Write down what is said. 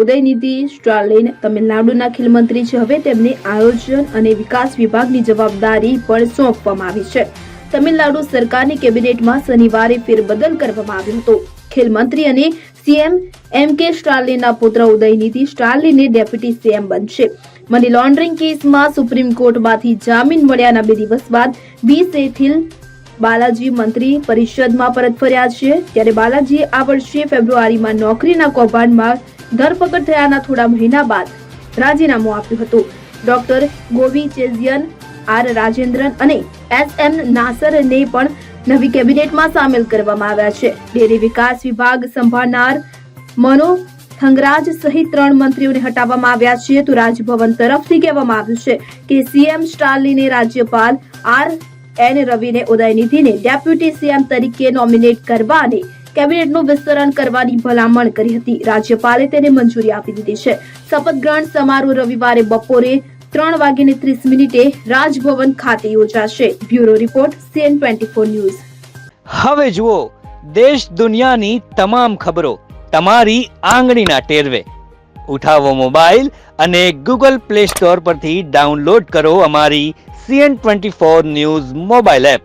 ઉદયનિધિ સ્ટાલિન તમિલનાડુના ખેલમંત્રી છે. હવે તેમને આયોજન અને વિકાસ વિભાગની જવાબદારી પણ સોંપવામાં આવી છે. તમિલનાડુ સરકારની કેબિનેટમાં શનિવારે ફેરબદલ કરવામાં આવ્યો હતો. ખેલમંત્રી અને સીએમ એમ કે સ્ટાલિનના પુત્ર ઉદયનિધિ સ્ટાલિને ડેપ્યુટી સીએમ બનશે. મની લોન્ડરિંગ કેસમાં સુપ્રીમ કોર્ટમાંથી જામીન મળ્યાના બે દિવસ બાદ બી સેથિલ બાલાજી મંત્રી પરિષદમાં પરત ફર્યા છે. ત્યારે બાલાજીએ આ વર્ષે ફેબ્રુઆરીમાં નોકરીના કૌભાંડમાં ધરપકડ થયાના થોડા મહિના બાદ રાજીનામું આપ્યું હતું. ડોક્ટર ગોવી ચેઝિયન, આર રાજેન્દ્રન અને એસ એમ નાસરને પણ નવી કેબિનેટમાં સામેલ કરવામાં આવ્યા છે. ડેરી વિકાસ વિભાગ સંભાળનાર મનો થંગરાજ સહિત ત્રણ મંત્રીઓને હટાવવામાં આવ્યા છે. તો રાજભવન તરફથી કહેવામાં આવ્યું છે કે સીએમ સ્ટાલિને રાજ્યપાલ આર એન રવિને ઉદયનિધિને ડેપ્યુટી સીએમ તરીકે નોમિનેટ કરવા અને કેબિનેટનું વિસ્તરણ કરવાની ભલામણ કરી હતી. રાજ્યપાલે તેને મંજૂરી આપી દીધી છે. શપથ ગ્રહણ સમારોહ રવિવારે બપોરે ત્રણ વાગીને ત્રીસ મિનિટે રાજભવન ખાતે યોજાશે. Bureau report, CN twenty four news. હવે જુઓ, દેશ દુનિયાની તમામ ખબરો તમારી આંગળીના ટેરવે. ઉઠાવો મોબાઈલ અને ગૂગલ પ્લે સ્ટોર પરથી ડાઉનલોડ કરો અમારી CN twenty four news mobile app.